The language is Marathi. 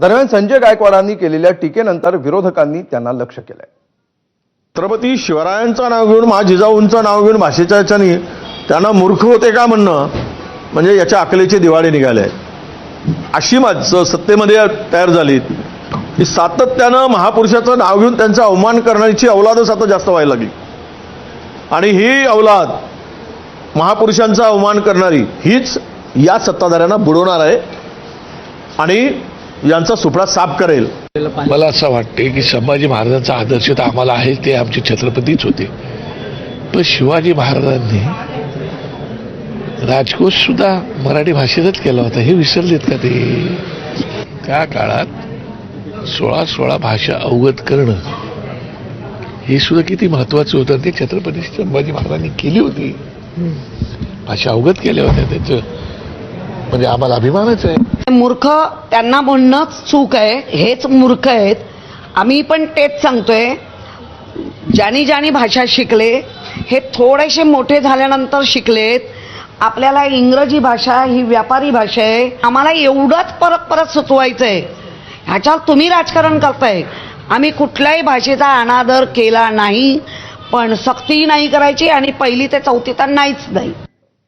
दरम्यान संजय गायकवाडांनी केलेल्या टीकेनंतर विरोधकांनी त्यांना लक्ष केलंय. छत्रपती शिवरायांचं नाव घेऊन मा जिजाऊंचं नाव घेऊन भाषेच्या याच्यानी त्यांना मूर्ख होते का म्हणणं? म्हणजे याच्या अकलेचे दिवाळे निघाले अशी माझं सत्तेमध्ये तयार झाली की सातत्यानं महापुरुषाचं नाव घेऊन त्यांचा अवमान करण्याची अवलादच आता जास्त व्हायला लागली. आणि ही अवलाद महापुरुषांचा अवमान करणारी हीच या सत्ताधाऱ्यांना बुडवणार आहे. आणि यांचा सुपडा साफ करेल. मला असं वाटते की संभाजी महाराजांचा आदर्श तर आम्हाला आहे ते आमचे छत्रपतीच होते. पण शिवाजी महाराजांनी राजकोष सुद्धा मराठी भाषेतच केला होता हे विसरलेत का ते? त्या काळात सोळा सोळा भाषा अवगत करणं हे सुद्धा किती महत्वाचं होतं ते छत्रपती संभाजी महाराजांनी केली होती. भाषा अवगत केल्या होत्या त्याचं. म्हणजे आम्हाला अभिमानच आहे. मूर्ख त्यांना म्हणणंच चूक आहे हेच मूर्ख आहेत. आम्ही पण तेच सांगतोय. ज्यानी ज्यानी भाषा शिकले हे थोडेसे मोठे झाल्यानंतर शिकलेत. आपल्याला इंग्रजी भाषा ही व्यापारी भाषा आहे. आम्हाला एवढंच परत परत सुचवायचं आहे ह्याच्यावर तुम्ही राजकारण करताय. आम्ही कुठल्याही भाषेचा अनादर केला नाही पण सक्ती नाही करायची आणि पहिली ते चौथी तर नाहीच नाही.